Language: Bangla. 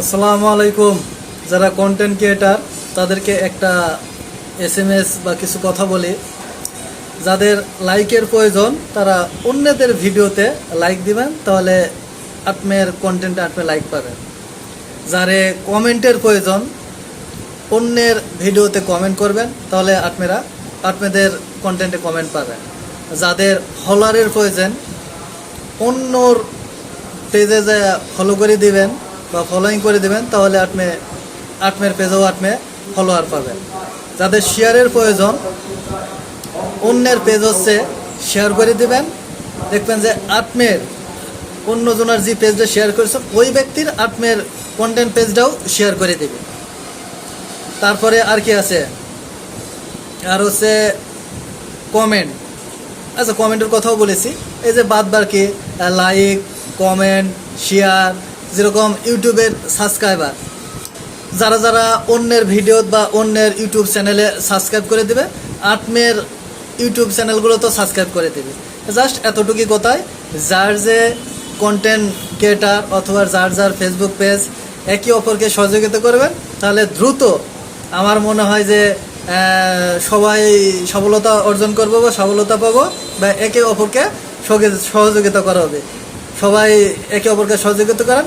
আসসালামু আলাইকুম। যারা কন্টেন্ট ক্রিয়েটার তাদেরকে একটা এস এম এস বা কিছু কথা বলি। যাদের লাইকের প্রয়োজন, তারা অন্যদের ভিডিওতে লাইক দিবেন, তাহলে আপনার কন্টেন্টে আপনি লাইক পাবেন। যারে কমেন্টের প্রয়োজন, অন্যের ভিডিওতে কমেন্ট করবেন, তাহলে আপনারা আপনাদের কন্টেন্টে কমেন্ট পাবেন। যাদের ফলোয়ারের প্রয়োজন, অন্যর পেজে যে ফলো করে দিবেন বা ফলোয়িং করে দিবেন, তাহলে আপনি আটমের পেজেও আপনি ফলোয়ার পাবেন। যাদের শেয়ারের প্রয়োজন, অন্যের পেজ হচ্ছে শেয়ার করে দিবেন। দেখবেন যে আত্মের অন্যজনের যে পেজটা শেয়ার করেছে ওই ব্যক্তির আটমের কন্টেন্ট পেজটাও শেয়ার করে দিবে তারপরে আর কি আছে? আর হচ্ছে কমেন্ট আচ্ছা কমেন্টের কথাও বলেছি। এই যে বাদ বাকি লাইক কমেন্ট শেয়ার যেরকম ইউটিউবের সাবস্ক্রাইবার, যারা যারা অন্যের ভিডিও বা অন্যের ইউটিউব চ্যানেলে সাবস্ক্রাইব করে দেবে আত্মের ইউটিউব চ্যানেলগুলো তো সাবস্ক্রাইব করে দেবে। জাস্ট এতটুকুই কথায়, যার যে কন্টেন্ট ক্রিয়েটার অথবা যার যার ফেসবুক পেজ একে অপরকে সহযোগিতা করবেন, তাহলে দ্রুত আমার মনে হয় যে সবাই সফলতা অর্জন করব বা সফলতা পাবো বা একে অপরকে সহযোগিতা করা হবে। সবাই একে অপরকে সহযোগিতা করেন।